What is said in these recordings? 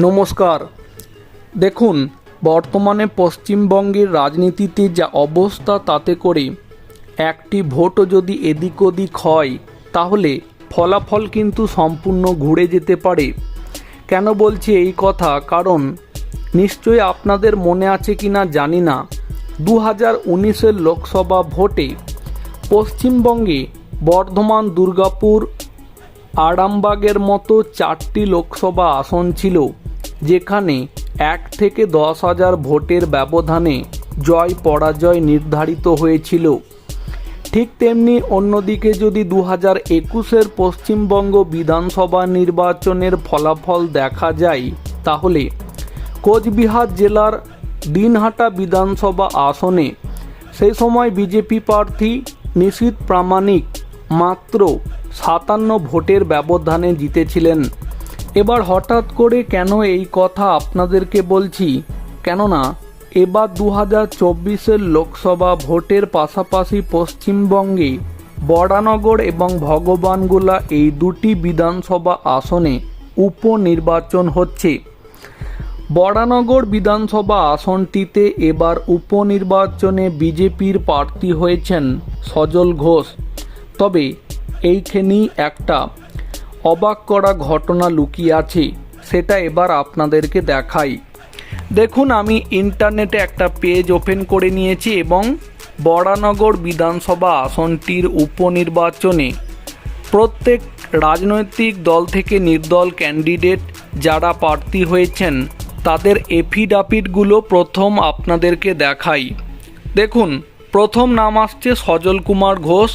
নমস্কার। দেখুন, বর্তমানে পশ্চিমবঙ্গের রাজনীতিতে যা অবস্থা তাতে করে একটি ভোটও যদি এদিক ওদিক হয়, তাহলে ফলাফল কিন্তু সম্পূর্ণ ঘুরে যেতে পারে। কেন বলছি এই কথা? কারণ নিশ্চয়ই আপনাদের মনে আছে কি না জানি না। দু হাজার উনিশের লোকসভা ভোটে পশ্চিমবঙ্গে বর্ধমান, দুর্গাপুর, আরামবাগের মতো চারটি লোকসভা আসন ছিল। যেখানে এক থেকে দশ হাজার ভোটের ব্যবধানে জয় পরাজয় নির্ধারিত হয়েছিল। ঠিক তেমনি অন্যদিকে যদি দু হাজার একুশের পশ্চিমবঙ্গ বিধানসভা নির্বাচনের ফলাফল দেখা যায়, তাহলে কোচবিহার জেলার দিনহাটা বিধানসভা আসনে সেই সময় বিজেপি প্রার্থী নিশীত প্রামাণিক মাত্র সাতান্ন ভোটের ব্যবধানে জিতেছিলেন। এবার হঠাৎ করে কেন এই কথা আপনাদেরকে বলছি? কেননা, এবার দু হাজার চব্বিশের লোকসভা ভোটের পাশাপাশি পশ্চিমবঙ্গে বরানগর এবং ভগবানগোলা এই দুটি বিধানসভা আসনে উপনির্বাচন হচ্ছে। বরানগর বিধানসভা আসনটিতে এবার উপনির্বাচনে বিজেপির প্রার্থী হয়েছেন সজল ঘোষ। তবে এইখানেই একটা অবাক করা ঘটনা লুকিয়ে আছে, সেটা এবার আপনাদেরকে দেখাই। দেখুন, আমি ইন্টারনেটে একটা পেজ ওপেন করে নিয়েছি এবং বরানগর বিধানসভা আসনটির উপনির্বাচনে প্রত্যেক রাজনৈতিক দল থেকে নির্দল ক্যান্ডিডেট যারা প্রার্থী হয়েছেন, তাদের এফিডাভিটগুলো প্রথম আপনাদেরকে দেখাই। দেখুন, প্রথম নাম আসছে সজল কুমার ঘোষ,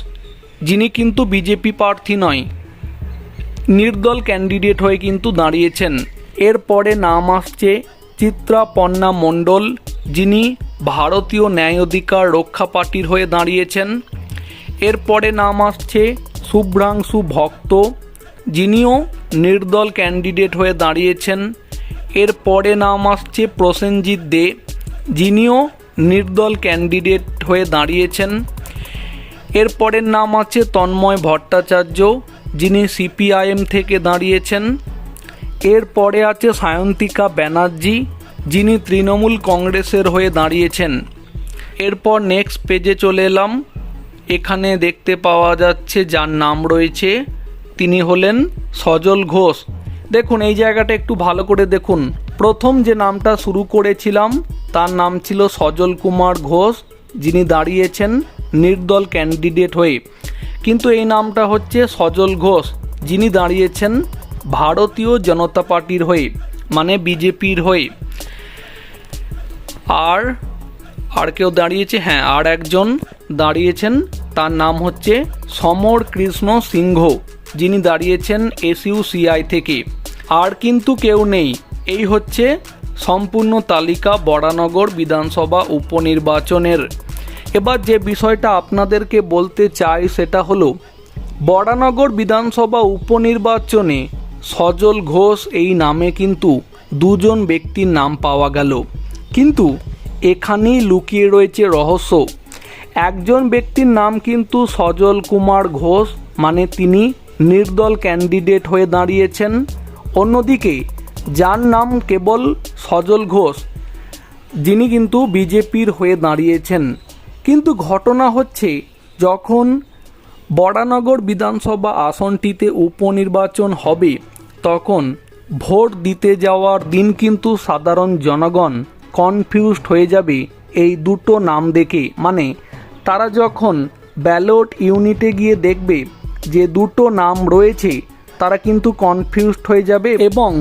যিনি কিন্তু বিজেপি প্রার্থী নয়। নির্দল ক্যান্ডিডেট হয়ে কিন্তু দাঁড়িয়েছেন। এরপরে নাম আসছে চিত্রা পন্না মণ্ডল, যিনি ভারতীয় ন্যায় অধিকার রক্ষা পার্টির হয়ে দাঁড়িয়েছেন। এরপরে নাম আসছে শুভ্রাংশু ভক্ত, যিনিও নির্দল ক্যান্ডিডেট হয়ে দাঁড়িয়েছেন। এরপরে নাম আসছে প্রসেনজিৎ দে, যিনিও নির্দল ক্যান্ডিডেট হয়ে দাঁড়িয়েছেন। এরপরের নাম আছে তন্ময় ভট্টাচার্য যিনি সিপিআইএম থেকে দাঁড়িয়েছেন। এরপরে আছে সায়ন্তিকা ব্যানার্জি, যিনি তৃণমূল কংগ্রেসের হয়ে দাঁড়িয়েছেন। এরপর নেক্সট পেজে চলে এলাম। এখানে দেখতে পাওয়া যাচ্ছে যার নাম রয়েছে, তিনি হলেন সজল ঘোষ। দেখুন, এই জায়গাটা একটু ভালো করে দেখুন। প্রথম যে নামটা শুরু করেছিলাম, তার নাম ছিল সজল কুমার ঘোষ, যিনি দাঁড়িয়েছেন নির্দল ক্যান্ডিডেট হয়ে। কিন্তু এই নামটা হচ্ছে সজল ঘোষ, যিনি দাঁড়িয়েছেন ভারতীয় জনতা পার্টির হয়ে মানে বিজেপির হয়ে। আর আর কেউ দাঁড়িয়েছে? হ্যাঁ আর একজন দাঁড়িয়েছেন, তার নাম হচ্ছে সমর কৃষ্ণ সিংহ, যিনি দাঁড়িয়েছেন এসইউসিআই থেকে। আর কিন্তু কেউ নেই। এই হচ্ছে সম্পূর্ণ তালিকা বরানগর বিধানসভা উপনির্বাচনের। এবার যে বিষয়টা আপনাদেরকে বলতে চাই সেটা হলো বরানগর বিধানসভা উপনির্বাচনে সজল ঘোষ এই নামে কিন্তু দুজন ব্যক্তির নাম পাওয়া গেল। কিন্তু এখানেই লুকিয়ে রয়েছে রহস্য। একজন ব্যক্তির নাম কিন্তু সজল কুমার ঘোষ মানে তিনি নির্দল ক্যান্ডিডেট হয়ে দাঁড়িয়েছেন। অন্যদিকে যার নাম কেবল সজল ঘোষ, যিনি কিন্তু বিজেপির হয়ে দাঁড়িয়েছেন। কিন্তু ঘটনা হচ্ছে, যখন বড়ানগর বিধানসভা আসনটিতে উপনির্বাচন হবে, তখন ভোট দিতে যাওয়ার দিন কিন্তু সাধারণ জনগণ কনফিউজড হয়ে যাবে এই দুটো নাম দেখে। মানে তারা যখন ব্যালট ইউনিটে গিয়ে দেখবে যে দুটো নাম রয়েছে, তারা কিন্তু কনফিউজড হয়ে যাবে এবং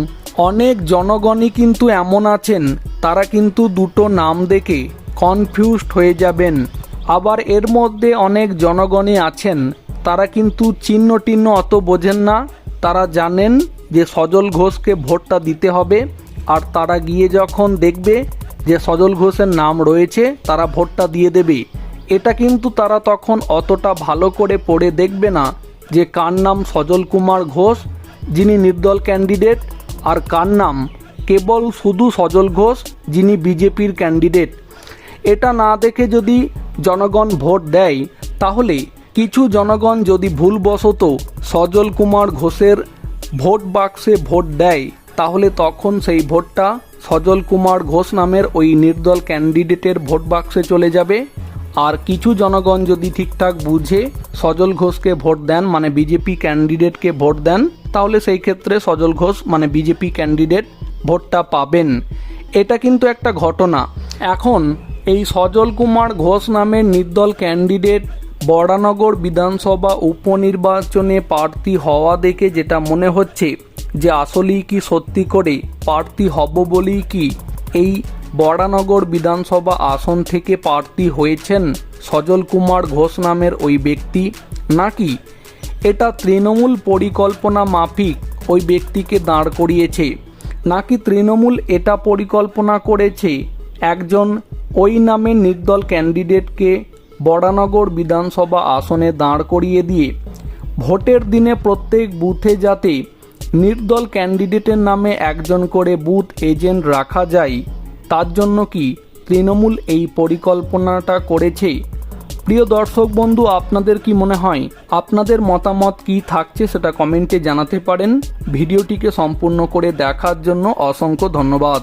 অনেক জনগণই কিন্তু এমন আছেন, তারা কিন্তু দুটো নাম দেখে কনফিউজড হয়ে যাবেন। আবার এর মধ্যে অনেক জনগণই আছেন, তারা কিন্তু চিহ্ন টিহ্ন অত বোঝেন না। তারা জানেন যে সজল ঘোষকে ভোটটা দিতে হবে, আর তারা গিয়ে যখন দেখবে যে সজল ঘোষের নাম রয়েছে, তারা ভোটটা দিয়ে দেবে। এটা কিন্তু তারা তখন অতটা ভালো করে পড়ে দেখবে না যে কার নাম সজল কুমার ঘোষ, যিনি নির্দল ক্যান্ডিডেট, আর কার নাম কেবল শুধু সজল ঘোষ, যিনি বিজেপির ক্যান্ডিডেট। এটা না দেখে যদি জনগণ ভোট দেয়, তাহলে কিছু জনগণ যদি ভুলবশত সজল কুমার ঘোষের ভোট বাক্সে ভোট দেয়, তাহলে তখন সেই ভোটটা সজল কুমার ঘোষ নামের ওই নির্দল ক্যান্ডিডেটের ভোট বাক্সে চলে যাবে। আর কিছু জনগণ যদি ঠিকঠাক বুঝে সজল ঘোষকে ভোট দেন মানে বিজেপি ক্যান্ডিডেটকে ভোট দেন, তাহলে সেই ক্ষেত্রে সজল ঘোষ মানে বিজেপি ক্যান্ডিডেট ভোটটা পাবেন। এটা কিন্তু একটা ঘটনা। এখন এই সজল কুমার ঘোষ নামের নির্দল ক্যান্ডিডেট বরানগর বিধানসভা উপনির্বাচনে প্রার্থী হওয়া দেখে যেটা মনে হচ্ছে যে আসলেই কি সত্যি করে প্রার্থী হব বলেই কি এই বরানগর বিধানসভা আসন থেকে প্রার্থী হয়েছেন সজল কুমার ঘোষ নামের ওই ব্যক্তি নাকি এটা তৃণমূল পরিকল্পনা মাফিক ওই ব্যক্তিকে দাঁড় করিয়েছে নাকি তৃণমূল এটা পরিকল্পনা করেছে একজন ওই নামে নির্দল ক্যান্ডিডেটকে বরানগর বিধানসভা আসনে দাঁড় করিয়ে দিয়ে ভোটের দিনে প্রত্যেক বুথে যাতে নির্দল ক্যান্ডিডেটের নামে একজন করে বুথ এজেন্ট রাখা যায়, তার জন্য কি তৃণমূল এই পরিকল্পনাটা করেছে? প্রিয় দর্শক বন্ধু, আপনাদের কি মনে হয়? আপনাদের মতামত কি থাকছে সেটা কমেন্টে জানাতে পারেন। ভিডিওটিকে সম্পূর্ণ করে দেখার জন্য অসংখ্য ধন্যবাদ।